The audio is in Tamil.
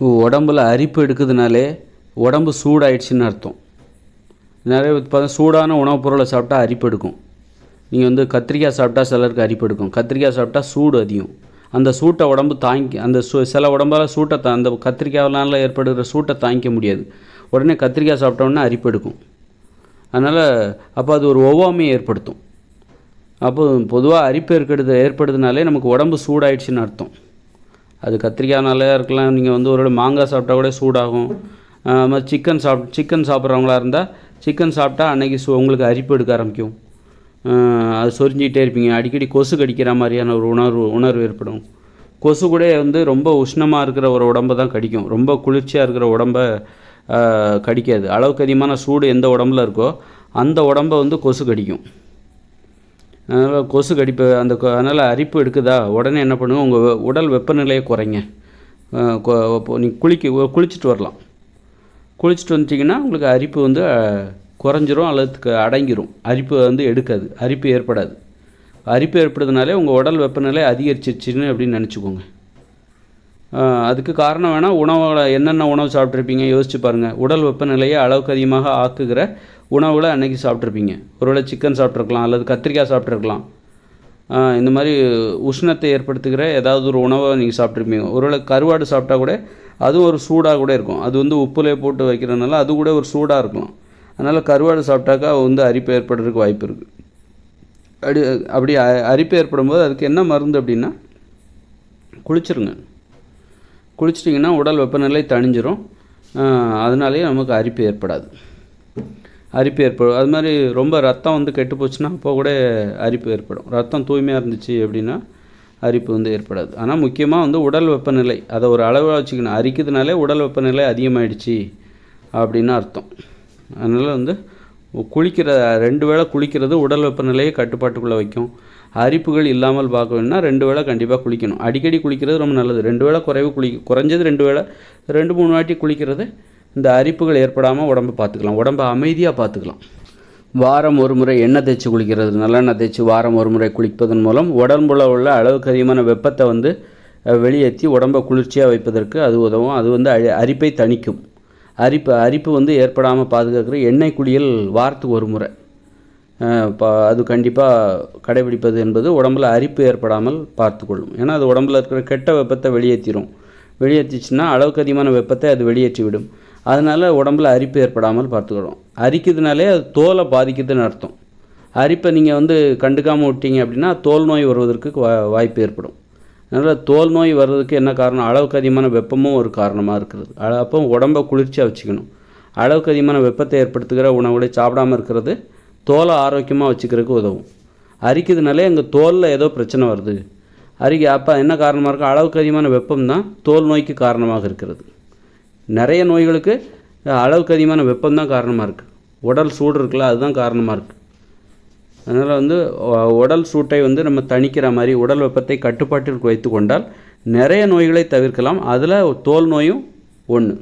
உடம்புல அரிப்பு எடுக்குதுனாலே உடம்பு சூடாயிடுச்சுன்னு அர்த்தம். நிறைய பார்த்தா சூடான உணவுப் பொருளை சாப்பிட்டா அரிப்பு எடுக்கும். நீங்கள் வந்து கத்திரிக்காய் சாப்பிட்டா சிலருக்கு அரிப்பு எடுக்கும். கத்திரிக்காய் சாப்பிட்டா சூடு அதிகம். அந்த சூட்டை உடம்பு தாங்கி அந்த சு சில உடம்பால் சூட்டை தா அந்த கத்திரிக்காயினால் ஏற்படுகிற சூட்டை தாங்கிக்க முடியாது. உடனே கத்திரிக்காய் சாப்பிட்டோன்னே அரிப்பு எடுக்கும். அதனால் அப்போ அது ஒரு ஒவ்வாமையை ஏற்படுத்தும். அப்போ பொதுவாக அரிப்பு ஏற்படுது ஏற்படுதுனாலே நமக்கு உடம்பு சூடாயிடுச்சுன்னு அர்த்தம். அது கத்திரிக்காய்னாலே இருக்கலாம். நீங்கள் வந்து ஒரு மாங்காய் சாப்பிட்டா கூட சூடாகும். அது மாதிரி சிக்கன் சாப் சிக்கன் சாப்பிட்றவங்களா இருந்தால் சிக்கன் சாப்பிட்டா அன்றைக்கி சு உங்களுக்கு அரிப்பு எடுக்க ஆரம்பிக்கும். அது சொரிஞ்சிக்கிட்டே இருப்பீங்க. அடிக்கடி கொசு கடிக்கிற மாதிரியான ஒரு உணர்வு உணர்வு ஏற்படும். கொசு கூட வந்து ரொம்ப உஷ்ணமாக இருக்கிற ஒரு உடம்பை தான் கடிக்கும். ரொம்ப குளிர்ச்சியாக இருக்கிற உடம்ப கடிக்காது. அளவுக்கு அதிகமான சூடு எந்த உடம்புல இருக்கோ அந்த உடம்பை வந்து கொசு கடிக்கும். அதனால் கொசு கடிப்பு அந்த அதனால் அரிப்பு எடுக்குதா? உடனே என்ன பண்ணுங்க உங்கள் உடல் வெப்பநிலையை குறைங்க. கொ- நீங்கள் குளிக்க குளிச்சுட்டு வரலாம். குளிச்சுட்டு வந்துட்டிங்கன்னா உங்களுக்கு அரிப்பு வந்து குறைஞ்சிரும் அல்லது அடங்கிரும். அரிப்பு வந்து எடுக்காது. அரிப்பு ஏற்படாது. அரிப்பு ஏற்படுறதுனாலே உங்கள் உடல் வெப்பநிலை அதிகரிச்சிருச்சுன்னு அப்படின்னு நினச்சிக்கோங்க. அதுக்கு காரணம் வேணால் உணவுகளை என்னென்ன உணவு சாப்பிட்ருப்பீங்க யோசிச்சு பாருங்கள் உடல் வெப்பநிலையை அளவுக்கு அதிகமாக ஆக்குகிற உணவுகளை அன்னைக்கு சாப்பிட்ருப்பீங்க ஒருவேளை சிக்கன் சாப்பிட்ருக்கலாம் அல்லது கத்திரிக்காய் சாப்பிட்ருக்கலாம் இந்த மாதிரி உஷ்ணத்தை ஏற்படுத்துகிற ஏதாவது ஒரு உணவை நீங்கள் சாப்பிட்ருப்பீங்க ஒருவேளை கருவாடு சாப்பிட்டா கூட அதுவும் ஒரு சூடாக கூட இருக்கும். அது வந்து உப்புலே போட்டு வைக்கிறதுனால அது கூட ஒரு சூடாக இருக்கலாம். அதனால் கருவாடு சாப்பிட்டாக்கா வந்து அரிப்பு ஏற்படுறதுக்கு வாய்ப்பு இருக்குது அப்படி அப்படி அரிப்பு ஏற்படும் போது அதுக்கு என்ன மருந்து அப்படின்னா குளிச்சிருங்க. குளிச்சிட்டிங்கன்னா உடல் வெப்பநிலை தணிஞ்சிரும். அதனாலேயே நமக்கு அரிப்பு ஏற்படாது. அரிப்பு ஏற்படும். அது மாதிரி ரொம்ப ரத்தம் வந்து கெட்டு போச்சுன்னா அப்போ கூட அரிப்பு ஏற்படும். ரத்தம் தூய்மையாக இருந்துச்சு அப்படின்னா அரிப்பு வந்து ஏற்படாது. ஆனால் முக்கியமாக வந்து உடல் வெப்பநிலை. அதை ஒரு அளவாக வச்சுக்கணும். அரிக்குதுனாலே உடல் வெப்பநிலை அதிகமாகிடுச்சு அப்படின்னு அர்த்தம். அதனால் வந்து குளிக்கிற ரெண்டு வேளை குளிக்கிறது உடல் வெப்பநிலையை கட்டுப்பாட்டுக்குள்ளே வைக்கும். அரிப்புகள் இல்லாமல் பார்க்கணும்னா ரெண்டு வேளை கண்டிப்பாக குளிக்கணும். அடிக்கடி குளிக்கிறது ரொம்ப நல்லது. ரெண்டு வேளை குறைவு குளி குறைஞ்சது ரெண்டு வேளை ரெண்டு மூணு வாட்டி குளிக்கிறது இந்த அரிப்புகள் ஏற்படாமல் உடம்பை பார்த்துக்கலாம். உடம்பை அமைதியாக பார்த்துக்கலாம். வாரம் ஒரு முறை எண்ணெய் தேய்ச்சி குளிக்கிறது நல்லெண்ணெய் தேய்ச்சி வாரம் ஒரு முறை குளிப்பதன் மூலம் உடம்புல உள்ள அளவுக்கு அதிகமான வெப்பத்தை வந்து வெளியேற்றி உடம்பை குளிர்ச்சியாக வைப்பதற்கு அது உதவும். அது வந்து அரிப்பை தணிக்கும். அரிப்பு அரிப்பு வந்து ஏற்படாமல் பாதுகாக்கிற எண்ணெய் குளியல் வாரத்துக்கு ஒரு முறை. அது கண்டிப்பாக கடைபிடிப்பது என்பது உடம்புல அரிப்பு ஏற்படாமல் பார்த்துக்கொள்ளும் ஏன்னா அது உடம்பில் இருக்கிற கெட்ட வெப்பத்தை வெளியேற்றிடும் வெளியேற்றிச்சுன்னா அளவுக்கு அதிகமான வெப்பத்தை அது வெளியேற்றி விடும் அதனால் உடம்புல அரிப்பு ஏற்படாமல் பார்த்துக்கிறோம் அரிக்குதுனாலே அது தோலை பாதிக்குதுன்னு அர்த்தம். அரிப்பை நீங்கள் வந்து கண்டுக்காமல் விட்டீங்க அப்படின்னா தோல் நோய் வருவதற்கு வா- வாய்ப்பு ஏற்படும். அதனால் தோல் நோய் வர்றதுக்கு என்ன காரணம்? அளவுக்கு அதிகமான வெப்பமும் ஒரு காரணமாக இருக்கிறது. அப்போ உடம்பை குளிர்ச்சியாக வச்சுக்கணும். அளவுக்கு அதிகமான வெப்பத்தை ஏற்படுத்துகிற உணவுகளை சாப்பிடாம இருக்கிறது தோலை ஆரோக்கியமாக வச்சுக்கிறதுக்கு உதவும். அரிக்குதுனாலே எங்கள் தோலில் ஏதோ பிரச்சனை வருது. அரிக்க அப்போ என்ன காரணமாக இருக்கும்? அளவுக்கு அதிகமான வெப்பம் தான் தோல் நோய்க்கு காரணமாக இருக்கிறது. நிறைய நோய்களுக்கு அளவுக்கு அதிகமான வெப்பம் தான் காரணமாக இருக்குது உடல் சூடு இருக்குல்ல அதுதான் காரணமாக இருக்குது அதனால் வந்து உடல் சூட்டை வந்து நம்ம தணிக்கிற மாதிரி உடல் வெப்பத்தை கட்டுப்பாட்டிற்கு வைத்து கொண்டால் நிறைய நோய்களை தவிர்க்கலாம். அதில் தோல் நோயும் ஒன்று